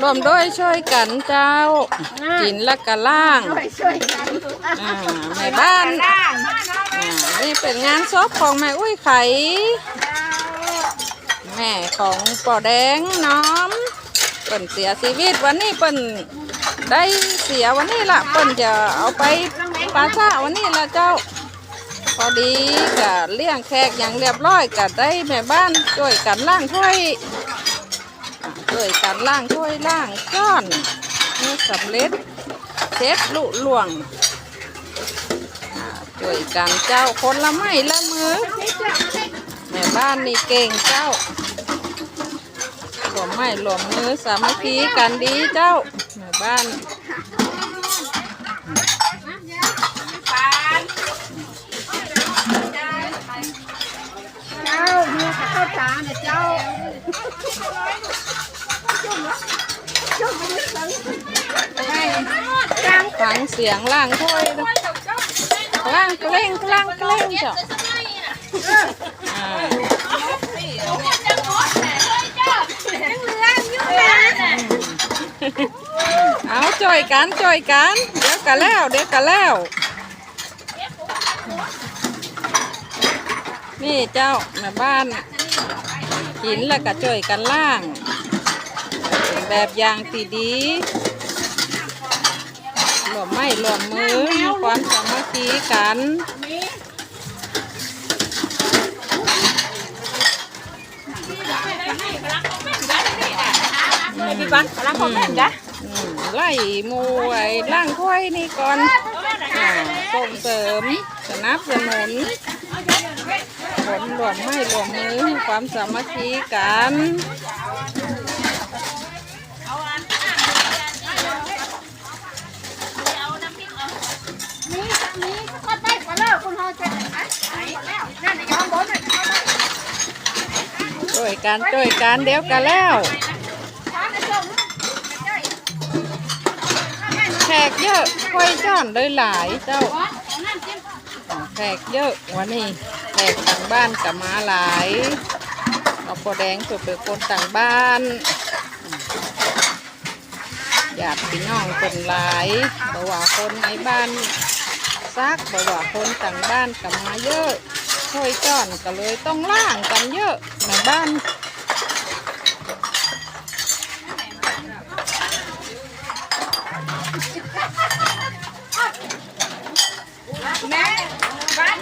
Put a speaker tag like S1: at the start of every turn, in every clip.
S1: รวมด้วยช่วยกันเจ้า กินแล้วก็ล่าง
S2: ช่วยช่วยกัน
S1: อ่าแม่บ้าน
S2: ล่าง
S1: อ่านี่เป็นงานซบของแม่อุ้ยไข่แม่ของปอแดงน้อมเปิ่นเสียชีวิตวันนี้เปิ่นได้เสียวันนี้ละเปิ่นจะเอาไปปาซ่าวันนี้ละเจ้า พอดีกับเลี้ยงแขกอย่างเรียบร้อยกับได้แม่บ้านช่วยกันล่างถ้วย อ่าช่วยกันล่างถ้วยล่างก้อนนี่สำเร็จเช็ดลุล่วงอ่าช่วยกันเจ้าคนละไม้ละมือแม่บ้านนี่เก่งเจ้าหลวมไม้หลวมมือสามัคคีกันดีเจ้าแม่บ้าน
S2: เจ้ามีข้าวสารเนี่ยเจ้า
S1: ฟังเสียงล่างถ้วยนะล่างกล้งกล่างกล้งจ้าอ่าเอาจ่อยกันจ่อยกัน เดี๋ยวกันแล้วเดี๋ยวกันแล้ว นี่เจ้าแม่บ้านกินแล้วก็จ่อยกันล่าง แบบอย่างที่ดีรวมไม่รวมมือมีความสามัคคีกัน
S2: พี่บังกำลังคอมเมนต์จ้ะ
S1: อืมไล่หมูไอ้ล่างถ้วยนี่ก่อนอ่าส่งเสริมสนับสนุนผลรวมไม่รวมมือมีความสามัคคีกัน
S2: นี่นี่ก็ได้ก็เลิกคุณพ่อจะไหนแล้วนั่นในย้อนบนน่ะ
S1: กันช่วยกันเดี๋ยวกันแล้วแขกเยอะค่อยจ้อนเลยหลายเจ้าแขกเยอะวันนี้แขกต่างบ้านกับมาหลายเอาปอแดงสุดเป็นคนต่างบ้านญาติพี่น้องคนหลายบ่ว่าคนในบ้านซักบ่ว่าคนต่างบ้านกับมาเยอะ ค่อยจ้อนก็เลยต้องล่างกันเยอะในบ้าน
S2: แม่บ้าน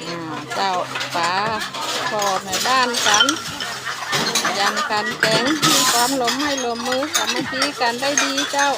S1: อ่าเจ้าป๋าพอในบ้านกัน ยันกันแข็งมีความหลมให้ลมมือสามัคคีกันได้ดีเจ้า